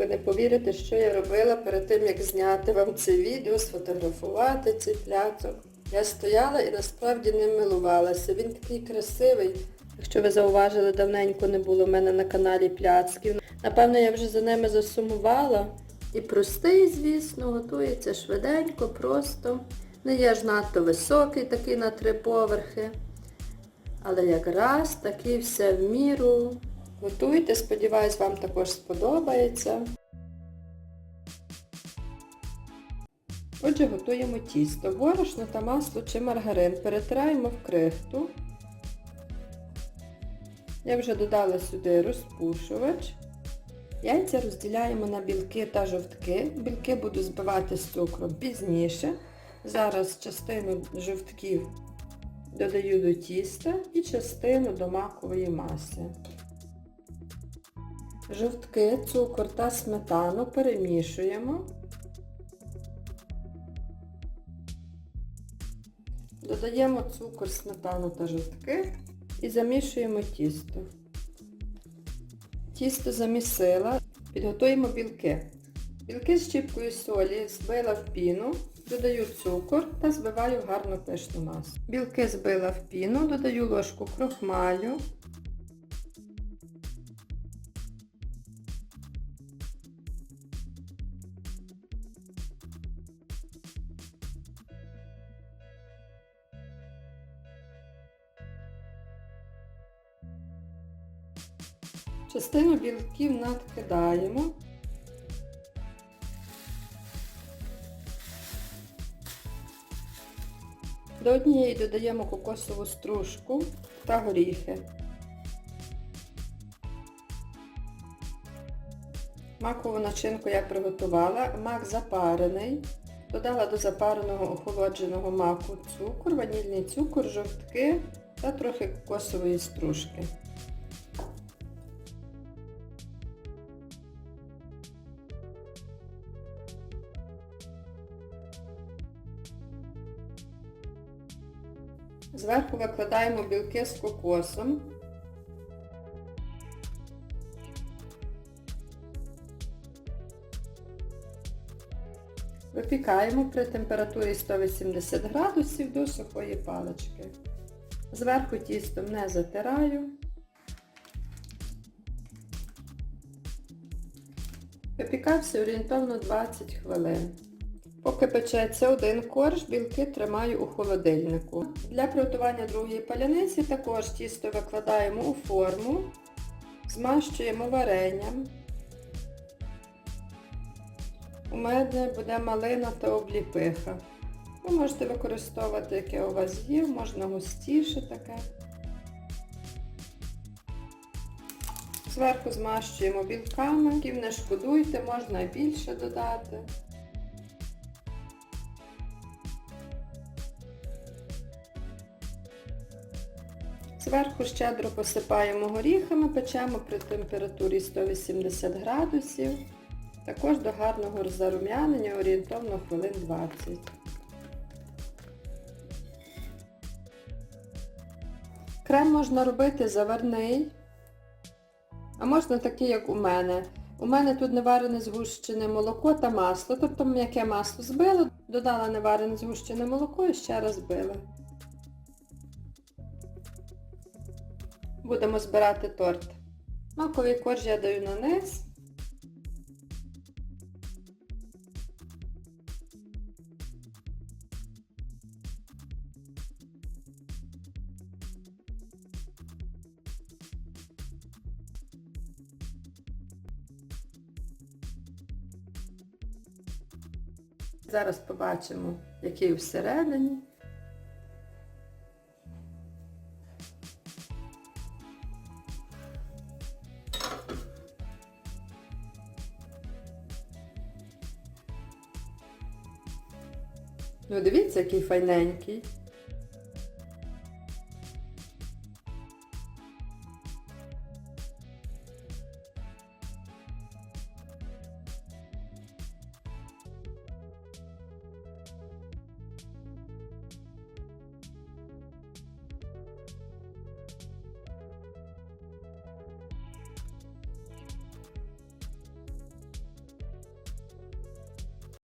Ви не повірите, що я робила перед тим, як зняти вам це відео, сфотографувати цей пляцок. Я стояла і насправді ним милувалася. Він такий красивий. Якщо ви зауважили, давненько не було в мене на каналі пляцків. Напевно, я вже за ними засумувала. І простий, звісно, готується швиденько, просто. Не є ж надто високий, такий на три поверхи. Але якраз такий все в міру. Готуйте, сподіваюсь, вам також сподобається. Отже, готуємо тісто. Борошно та масло чи маргарин перетираємо в крихту. Я вже додала сюди розпушувач. Яйця розділяємо на білки та жовтки. Білки буду збивати з цукром пізніше. Зараз частину жовтків додаю до тіста і частину до макової маси. Жовтки, цукор та сметану перемішуємо. Додаємо цукор, сметану та жовтки і замішуємо тісто. Тісто замісила, підготуємо білки. Білки з щіпкою солі збила в піну, додаю цукор та збиваю гарну пишну масу. Білки збила в піну, додаю ложку крохмалю. Частину білків надкидаємо. До однієї додаємо кокосову стружку та горіхи. Макову начинку я приготувала. Мак запарений. Додала до запареного охолодженого маку цукор, ванільний цукор, жовтки та трохи кокосової стружки. Зверху викладаємо білки з кокосом. Випікаємо при температурі 180 градусів до сухої палички. Зверху тістом не затираю. Випікався орієнтовно 20 хвилин. Поки печеться один корж, білки тримаю у холодильнику. Для приготування другої паляниці також тісто викладаємо у форму, змащуємо варенням. У мене буде малина та обліпиха. Ви можете використовувати, яке у вас є, можна густіше таке. Зверху змащуємо білками, Білків не шкодуйте, можна більше додати. Зверху щедро посипаємо горіхами, печемо при температурі 180 градусів. Також до гарного зарум'янення орієнтовно хвилин 20. Крем можна робити заварний, а можна такий, як у мене. У мене тут неварене згущене молоко та масло, тобто м'яке масло збила, додала неварене згущене молоко і ще раз збила. Будемо збирати торт. Маковий корж я даю на низ. Зараз побачимо, який всередині. Ну, дивіться, який файненький.